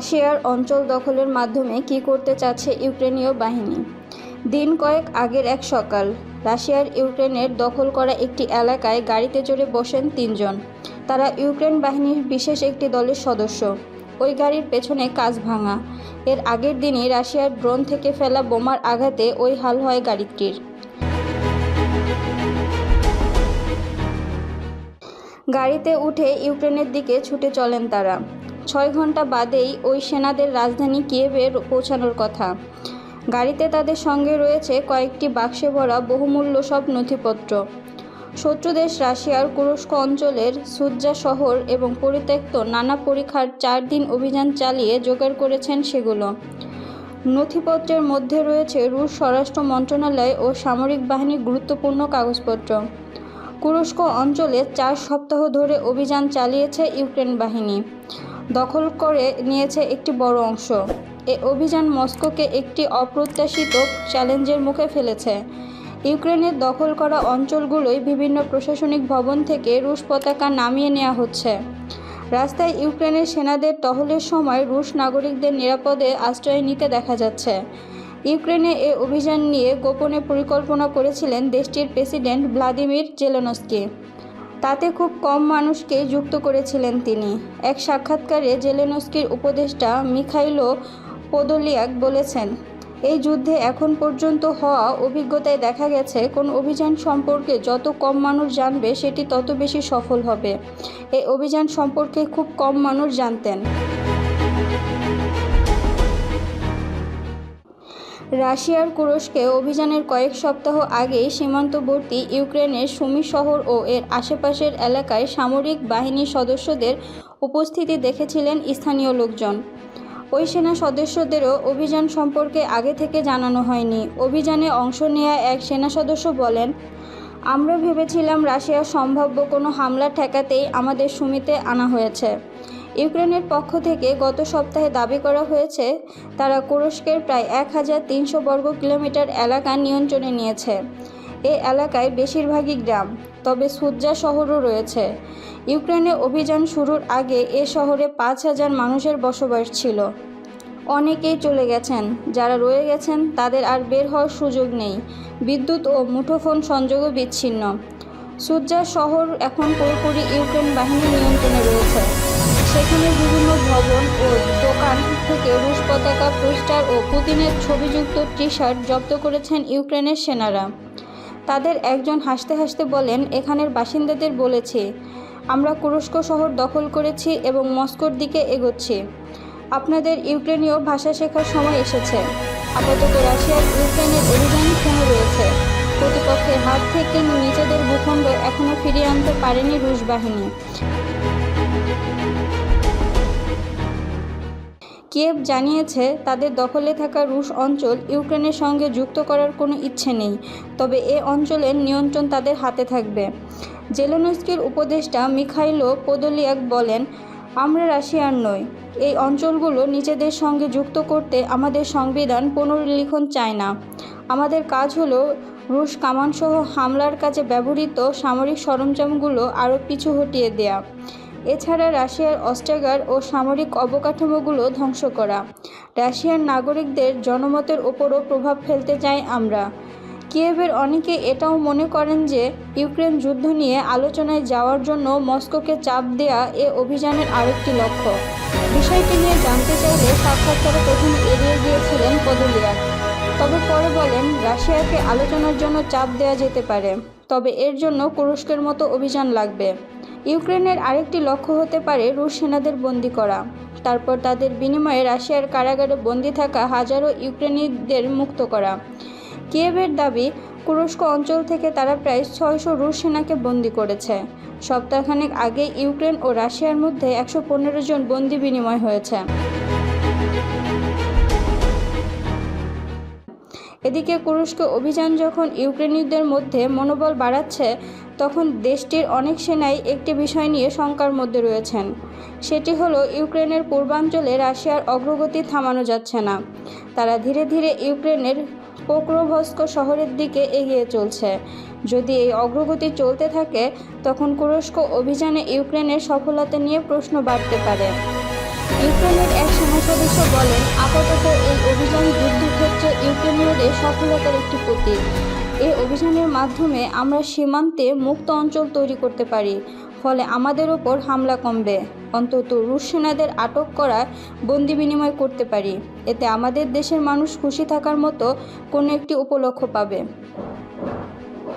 রাশিয়ার অঞ্চল দখলের মাধ্যমে কী করতে চাচ্ছে ইউক্রেনীয় বাহিনী? দিন কয়েক আগের এক সকাল, রাশিয়ার ইউক্রেনের দখল করা একটি এলাকায় গাড়িতে চড়ে বসেন তিনজন। তারা ইউক্রেন বাহিনীর বিশেষ একটি দলের সদস্য। ওই গাড়ির পেছনে কাজ ভাঙা। এর আগের দিনই রাশিয়ার ড্রোন থেকে ফেলা বোমার আঘাতে ওই হাল হয় গাড়িটির। গাড়িতে উঠে ইউক্রেনের দিকে ছুটে চলেন তারা। ছয় ঘণ্টা বাদেই ওই সেনাদের রাজধানী কিয়েভে পৌঁছানোর কথা। গাড়িতে তাদের সঙ্গে রয়েছে কয়েকটি বাক্সে ভরা বহুমূল্য সব নথিপত্র। শত্রুদেশ রাশিয়ার কুরস্ক অঞ্চলের সুজ্জা শহর এবং পরিত্যক্ত নানা পরীক্ষার চার দিন অভিযান চালিয়ে জোগাড় করেছেন সেগুলো। নথিপত্রের মধ্যে রয়েছে রুশ স্বরাষ্ট্র মন্ত্রণালয় ও সামরিক বাহিনীর গুরুত্বপূর্ণ কাগজপত্র। কুরস্ক অঞ্চলে চার সপ্তাহ ধরে অভিযান চালিয়েছে ইউক্রেন বাহিনী। দখল করে নিয়েছে একটি বড় অংশ। এ অভিযান মস্কোকে একটি অপ্রত্যাশিত চ্যালেঞ্জের মুখে ফেলেছে। ইউক্রেনের দখল করা অঞ্চলগুলোই বিভিন্ন প্রশাসনিক ভবন থেকে রুশ পতাকা নামিয়ে নেওয়া হচ্ছে। রাস্তায় ইউক্রেনের সেনাদের টহলের সময় রুশ নাগরিকদের নিরাপদে আশ্রয় নিতে দেখা যাচ্ছে। ইউক্রেনে এ অভিযান নিয়ে গোপনে পরিকল্পনা করেছিলেন দেশটির প্রেসিডেন্ট ভ্লাদিমির জেলেনস্কি। তাতে খুব কম মানুষকে যুক্ত করেছিলেন তিনি। এক সাক্ষাৎকারে জেলেনস্কির উপদেষ্টা মিখাইলো পোদোলিয়াক বলেছেন, এই যুদ্ধে এখন পর্যন্ত হওয়া অভিজ্ঞতায় দেখা গেছে, কোন অভিযান সম্পর্কে যত কম মানুষ জানবে, সেটি তত বেশি সফল হবে। এই অভিযান সম্পর্কে খুব কম মানুষ জানতেন। রাশিয়ার কুরস্কে অভিযানের কয়েক সপ্তাহ আগেই সীমান্তবর্তী ইউক্রেনের সুমি শহর ও এর আশেপাশের এলাকায় সামরিক বাহিনীর সদস্যদের উপস্থিতি দেখেছিলেন স্থানীয় লোকজন। ওই সেনা সদস্যদেরও অভিযান সম্পর্কে আগে থেকে জানানো হয়নি। অভিযানে অংশ নেওয়া এক সেনা সদস্য বলেন, আমরা ভেবেছিলাম রাশিয়ার সম্ভাব্য কোনো হামলা ঠেকাতেই আমাদের সুমিতে আনা হয়েছে। ইউক্রেনের পক্ষ থেকে গত সপ্তাহে দাবি করা হয়েছে, তারা কুরস্কের প্রায় এক হাজার তিনশো বর্গ কিলোমিটার এলাকা নিয়ন্ত্রণে নিয়েছে। এ এলাকায় বেশিরভাগই গ্রাম, তবে সুজ্জা শহরও রয়েছে। ইউক্রেনে অভিযান শুরুর আগে এ শহরে পাঁচ হাজার মানুষের বসবাস ছিল। অনেকেই চলে গেছেন, যারা রয়ে গেছেন তাদের আর বের হওয়ার সুযোগ নেই। বিদ্যুৎ ও মুঠোফোন সংযোগও বিচ্ছিন্ন। সুজ্জা শহর এখন পুরোপুরি ইউক্রেন বাহিনীর নিয়ন্ত্রণে রয়েছে। সেখানে বিভিন্ন ভবন ও দোকান থেকে রুশ পতাকা, পোস্টার ও পুতিনের ছবিযুক্ত টি শার্ট জব্দ করেছেন ইউক্রেনের সেনারা। তাদের একজন হাসতে হাসতে বলেন, এখানের বাসিন্দাদের বলেছি, আমরা কুরস্ক শহর দখল করেছি এবং মস্কোর দিকে এগোচ্ছি। আপনাদের ইউক্রেনীয় ভাষা শেখার সময় এসেছে। আপাতত রাশিয়ার ইউক্রেনের অভিযান থেমে রয়েছে। প্রতিপক্ষের হাত থেকে নিজেদের ভূখণ্ড এখনও ফিরিয়ে আনতে পারেনি রুশ বাহিনী। কিয়েভ জানিয়েছে, তাদের দখলে থাকা রুশ অঞ্চল ইউক্রেনের সঙ্গে যুক্ত করার কোনো ইচ্ছে নেই, তবে এ অঞ্চলের নিয়ন্ত্রণ তাদের হাতে থাকবে। জেলেনস্কির উপদেষ্টা মিখাইলো পোদলিয়াক বলেন, আমরা রাশিয়ার নই। এই অঞ্চলগুলো নিজেদের সঙ্গে যুক্ত করতে আমাদের সংবিধান পুনর্লিখন চায় না। আমাদের কাজ হলো রুশ কামানসহ হামলার কাজে ব্যবহৃত সামরিক সরঞ্জামগুলো আরও পিছু হটিয়ে দেয়া। এছাড়া রাশিয়ার অস্ত্রাগার ও সামরিক অবকাঠামোগুলো ধ্বংস করা। রাশিয়ার নাগরিকদের জনমতের ওপরও প্রভাব ফেলতে চাই আমরা। কিয়েভের অনেকে এটাও মনে করেন যে, ইউক্রেন যুদ্ধ নিয়ে আলোচনায় যাওয়ার জন্য মস্কোকে চাপ দেয়া এ অভিযানের আরেকটি লক্ষ্য। বিষয়টি নিয়ে জানতে চাইলে সাক্ষাৎকারে প্রথমে এড়িয়ে গিয়েছিলেন পদলিয়ার। তবে পরে বলেন, রাশিয়াকে আলোচনার জন্য চাপ দেওয়া যেতে পারে। তবে এর জন্য কুরস্কের মতো অভিযান লাগবে। ইউক্রেনের আরেকটি লক্ষ্য হতে পারে রুশ সেনাদের বন্দি করা। তারপর তাদের বিনিময়ে রাশিয়ার কারাগারে বন্দি থাকা হাজারো ইউক্রেনীদের মুক্ত করা। কিয়েভের দাবি, কুরস্ক অঞ্চল থেকে তারা প্রায় ছয়শো রুশ সেনাকে বন্দি করেছে। সপ্তাহখানেক আগে ইউক্রেন ও রাশিয়ার মধ্যে একশো পনেরো জন বন্দি বিনিময় হয়েছে। এদিকে কুরস্ক অভিযান যখন ইউক্রেনীয়দের মধ্যে মনোবল বাড়াচ্ছে তখন দেশটির অনেক সেনাই একটি বিষয় নিয়ে শঙ্কার মধ্যে রয়েছেন। সেটি হলো, ইউক্রেনের পূর্বাঞ্চলে রাশিয়ার অগ্রগতি থামানো যাচ্ছে না। তারা ধীরে ধীরে ইউক্রেনের পোক্রোভস্ক শহরের দিকে এগিয়ে চলছে। যদি এই অগ্রগতি চলতে থাকে, তখন কুরস্ক অভিযানে ইউক্রেনের সফলতা নিয়ে প্রশ্ন বাড়তে পারে। ইউক্রেনের এক সেনা সদস্য বলেন, আপাতত এই অভিযান যুদ্ধক্ষেত্রে ইউক্রেনীয়দের সফলতার একটি প্রতীক। এই অভিযানের মাধ্যমে আমরা সীমান্তে মুক্ত অঞ্চল তৈরি করতে পারি, ফলে আমাদের ওপর হামলা কমবে। অন্তত রুশ সেনাদের আটক করার বন্দি বিনিময় করতে পারি। এতে আমাদের দেশের মানুষ খুশি থাকার মতো কোনো একটি উপলক্ষ পাবে।